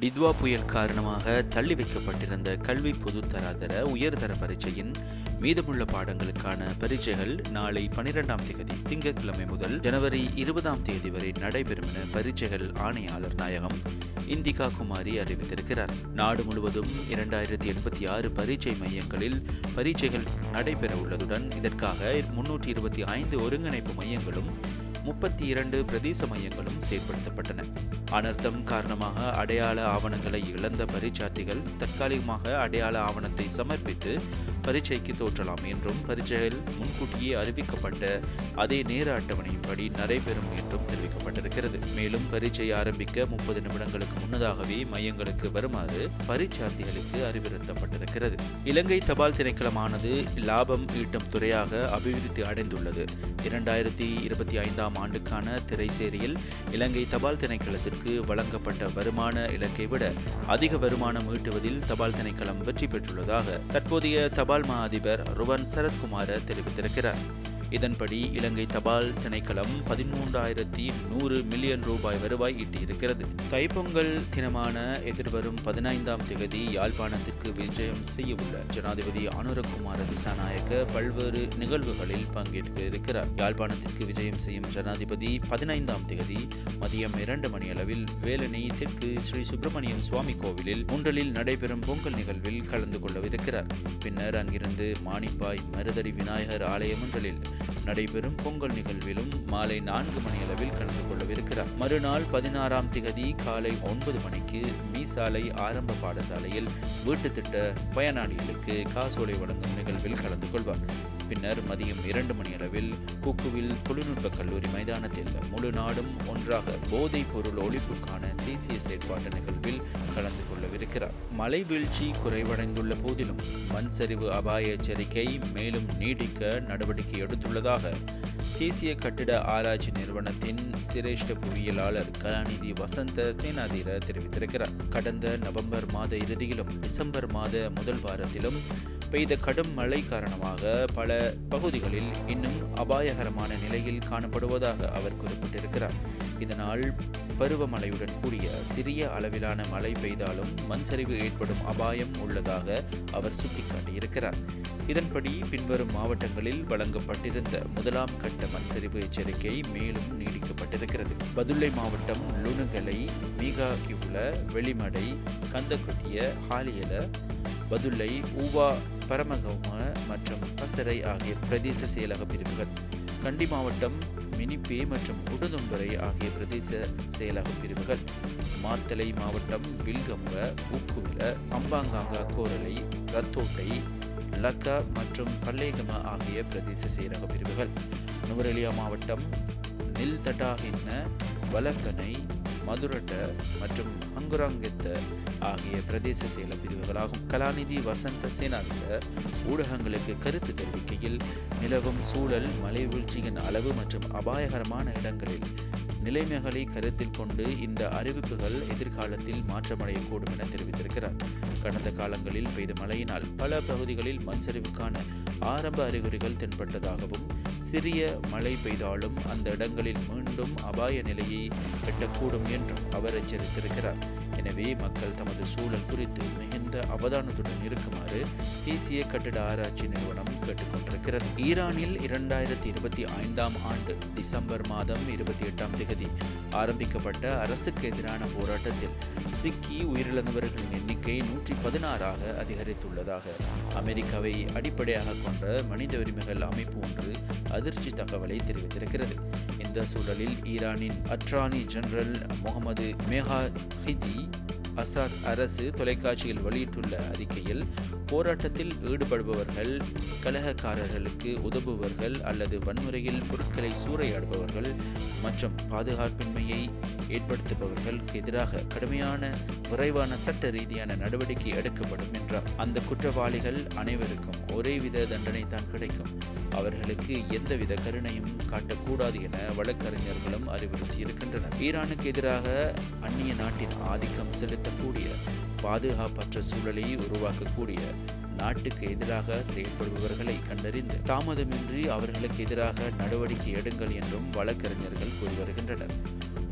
டித்வா புயல் காரணமாக தள்ளி வைக்கப்பட்டிருந்த கல்வி பொதுத்தராதர உயர்தர பரீட்சையின் மீதமுள்ள பாடங்களுக்கான பரீட்சைகள் நாளை பனிரெண்டாம் தேதி திங்கட்கிழமை முதல் ஜனவரி இருபதாம் தேதி வரை நடைபெறும் என பரீட்சைகள் ஆணையாளர் நாயகம் இந்திகா குமாரி அறிவித்திருக்கிறார். நாடு முழுவதும் இரண்டாயிரத்தி எண்பத்தி ஆறு பரீட்சை மையங்களில் பரீட்சைகள் நடைபெற உள்ளதுடன் இதற்காக முன்னூற்றி இருபத்தி ஐந்து ஒருங்கிணைப்பு மையங்களும் முப்பத்தி இரண்டு பிரதேச மையங்களும் செயற்படுத்தப்பட்டன. அனர்த்தம் காரணமாக அடையாள ஆவணங்களை இழந்த பரீட்சார்த்திகள் தற்காலிகமாக அடையாள ஆவணத்தை சமர்ப்பித்து பரீட்சைக்கு தோற்றலாம் என்றும் பரீட்சைகள் முன்கூட்டியே அறிவிக்கப்பட்ட அதே நேர அட்டவணையின்படி நடைபெறும் என்றும் தெரிவிக்கப்பட்டிருக்கிறது. மேலும் பரீட்சை ஆரம்பிக்க முப்பது நிமிடங்களுக்கு முன்னதாகவே மையங்களுக்கு வருமாறு பரீட்சார்த்திகளுக்கு அறிவுறுத்தப்பட்டிருக்கிறது. இலங்கை தபால் திணைக்களமானது லாபம் ஈட்டும் துறையாக அபிவிருத்தி அடைந்துள்ளது. இரண்டாயிரத்தி இருபத்தி ஐந்தாம் ஆண்டுக்கான திரைசேரியில் இலங்கை தபால் திணைக்களத்திற்கு வழங்கப்பட்ட வருமான இலக்கை விட அதிக வருமானம் ஈட்டுவதில் தபால் திணைக்களம் வெற்றி பெற்றுள்ளதாக தற்போதைய தபால் மா அதிபர் ருவன் சரத்குமார தெரிவித்திருக்கிறார். இதன்படி இலங்கை தபால் திணைக்களம் பதிமூன்றாயிரத்தி நூறு மில்லியன் ரூபாய் வருவாய் ஈட்டியிருக்கிறது. தைப்பொங்கல் தினமான எதிர்வரும் பதினைந்தாம் தேதி யாழ்ப்பாணத்திற்கு விஜயம் செய்யவுள்ள ஜனாதிபதி அனுரகுமார திசாநாயக்க பல்வேறு நிகழ்வுகளில் பங்கேற்க இருக்கிறார். யாழ்ப்பாணத்திற்கு விஜயம் செய்யும் ஜனாதிபதி பதினைந்தாம் தேதி மதியம் இரண்டு மணி அளவில் வேலணி தெற்கு ஸ்ரீ சுப்பிரமணியம் சுவாமி கோவிலில் முன்றலில் நடைபெறும் பொங்கல் நிகழ்வில் கலந்து கொள்ளவிருக்கிறார். பின்னர் அங்கிருந்து மானிப்பாய் மருதடி விநாயகர் ஆலய முன்றலில் நடைபெறும் பொங்கல் நிகழ்விலும் மாலை நான்கு மணி அளவில் கலந்து கொள்ளவிருக்கிறார். மறுநாள் பதினாறாம் திகதி காலை ஒன்பது மணிக்கு மீசாலை ஆரம்ப பாடசாலையில் வீட்டு திட்ட பயனாளிகளுக்கு காசோலை வழங்கும் நிகழ்வில் கலந்து கொள்வார். பின்னர் மதியம் இரண்டு மணியளவில் குக்குவில் தொழில்நுட்ப கல்லூரி மைதானத்தில் முழு நாடும் ஒன்றாக போதைப் பொருள் ஒழிப்புக்கான தேசிய செயற்பாட்டு நிகழ்வில் கலந்து கொள்ளவிருக்கிறார். மழை வீழ்ச்சி குறைவடைந்துள்ள போதிலும் மண் சரிவு அபாய எச்சரிக்கை மேலும் நீடிக்க நடவடிக்கை எடுத்து எடுத்துள்ளதாக தேசிய கட்டிட ஆராய்ச்சி நிறுவனத்தின் சிரேஷ்ட புவியியலாளர் கலாநிதி வசந்த சேனாதீர தெரிவித்திருக்கிறார். கடந்த நவம்பர் மாத இறுதியிலும் டிசம்பர் மாத முதல் வாரத்திலும் பெய்த கடும் மழை காரணமாக பல பகுதிகளில் இன்னும் அபாயகரமான நிலையில் காணப்படுவதாக அவர் குறிப்பிட்டிருக்கிறார். இதனால் பருவமழையுடன் கூடிய சிறிய அளவிலான மழை பெய்தாலும் மண் சரிவு ஏற்படும் அபாயம் உள்ளதாக அவர் சுட்டிக்காட்டியிருக்கிறார். இதன்படி பின்வரும் மாவட்டங்களில் வழங்கப்பட்டிருந்த முதலாம் கட்ட மண் சரிவு எச்சரிக்கை மேலும் நீடிக்கப்பட்டிருக்கிறது. பதுளை மாவட்டம் லுணுகலை மீகா கிவுல வெளிமடை கந்தக்குட்டிய ஹாலியல பதுளை ஊவா பரமகௌம மற்றும் பசரை ஆகிய பிரதேச செயலக பிரிவுகள் கண்டி மாவட்டம் மினிப்பே மற்றும் உடுதும்பரை ஆகிய பிரதேச செயலக பிரிவுகள் மாத்தலை மாவட்டம் வில்கம்ப உக்குவில அம்பாங்காங்கா கோரலை ரத்தோட்டை லக்கா மற்றும் பல்லேகம ஆகிய பிரதேச செயலக பிரிவுகள் நுவரெலியா மாவட்டம் நில்தட்டாகின்ன வலக்கனை மதுரட்ட மற்றும் ஹங்குராங்கெத்த ஆகிய பிரதேச செயல பிரிவுகளாகும். கலாநிதி வசந்த சேனாந்த ஊடகங்களுக்கு கருத்து தெரிவிக்கையில் நிலவும் சூழல் மலை வீழ்ச்சியின் அளவு மற்றும் அபாயகரமான இடங்களில் நிலைமைகளை கருத்தில் கொண்டு இந்த அறிவிப்புகள் எதிர்காலத்தில் மாற்றமடையக்கூடும் என தெரிவித்திருக்கிறார். கடந்த காலங்களில் பெய்த மழையினால் பல பகுதிகளில் மண் சரிவுக்கான ஆரம்ப அறிகுறிகள் தென்பட்டதாகவும் சிறிய மழை பெய்தாலும் அந்த இடங்களில் மீண்டும் அபாய நிலையை எட்டக்கூடும் என்றும் அவர் எச்சரித்திருக்கிறார். எனவே மக்கள் தமது சூழல் குறித்து மிகுந்த அவதானத்துடன் இருக்குமாறு தேசிய கட்டிட ஆராய்ச்சி நிறுவனம் கேட்டுக்கொண்டிருக்கிறது. ஈரானில் இரண்டாயிரத்தி இருபத்தி ஐந்தாம் ஆண்டு டிசம்பர் மாதம் இருபத்தி எட்டாம் தேதி ஆரம்பிக்கப்பட்ட அரசுக்கு எதிரான போராட்டத்தில் சிக்கி உயிரிழந்தவர்களின் எண்ணிக்கை நூற்றி பதினாறாக அதிகரித்துள்ளதாக அமெரிக்காவை அடிப்படையாக கொண்ட மனித உரிமைகள் அமைப்பு ஒன்று அதிர்ச்சி தகவலை தெரிவித்திருக்கிறது. இந்த சூழலில் ஈரானின் அட்ரானி ஜெனரல் முகமது மேஹா ஹிதி அசாத் அரசு தொலைக்காட்சியில் வெளியிட்டுள்ள அறிக்கையில் போராட்டத்தில் ஈடுபடுபவர்கள் கலகக்காரர்களுக்கு உதவுபவர்கள் அல்லது வன்முறையில் பொருட்களை சூறையாடுபவர்கள் மற்றும் பாதுகாப்பின்மையை ஏற்படுத்துபவர்களுக்கு எதிராக கடுமையான விரைவான சட்ட ரீதியான நடவடிக்கை எடுக்கப்படும் என்றார். அந்த குற்றவாளிகள் அனைவருக்கும் ஒரேவித தண்டனை தான் கிடைக்கும். அவர்களுக்கு எந்தவித கருணையும் காட்டக்கூடாது என வழக்கறிஞர்களும் அறிவுறுத்தி இருக்கின்றனர். ஈரானுக்கு எதிராக அந்நிய நாட்டின் ஆதிக்கம் செலுத்தக்கூடிய பாதுகாப்பற்ற சூழலை உருவாக்கக்கூடிய நாட்டுக்கு எதிராக செயல்படுபவர்களை கண்டறிந்து தாமதமின்றி அவர்களுக்கு எதிராக நடவடிக்கை எடுங்கள் என்றும் வழக்கறிஞர்கள் கூறி வருகின்றனர்.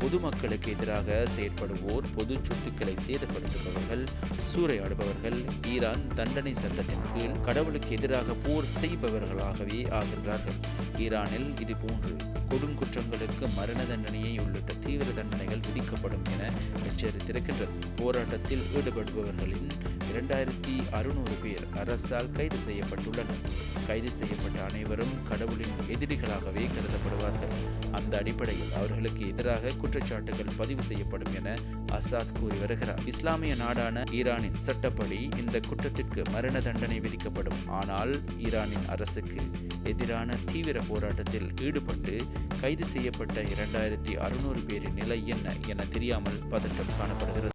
பொதுமக்களுக்கு எதிராக செயற்படுவோர் பொது சொத்துக்களை சேதப்படுத்துபவர்கள் சூறையாடுபவர்கள் ஈரான் தண்டனை சட்டத்தின் கீழ் கடவுளுக்கு எதிராக போர் செய்பவர்களாகவே ஆகின்றார்கள். ஈரானில் இது போன்று. கொடுங்குற்றங்களுக்கு மரண தண்டனையை உள்ளிட்ட தீவிர தண்டனைகள் விதிக்கப்படும் என எச்சரித்திருக்கின்றது போராட்டத்தில் ஈடுபடுபவர்களின் இரண்டாயிரத்தி அறுநூறு பேர் அரசால் கைது செய்யப்பட்டுள்ளனர். கைது செய்யப்பட்ட அனைவரும் கடவுளின் எதிரிகளாகவே கருதப்படுவார்கள். அந்த அடிப்படையில் அவர்களுக்கு எதிராக குற்றச்சாட்டுகள் பதிவு செய்யப்படும் என அசாத் கூறி வருகிறார். இஸ்லாமிய நாடான ஈரானின் சட்டப்படி இந்த குற்றத்திற்கு மரண தண்டனை விதிக்கப்படும். ஆனால் ஈரானின் அரசுக்கு எதிரான தீவிர போராட்டத்தில் ஈடுபட்டு கைது செய்யப்பட்ட இரண்டாயிரத்தி அறுநூறு பேரின் நிலை என்ன என தெரியாமல் பதட்டம் காணப்படுகிறது.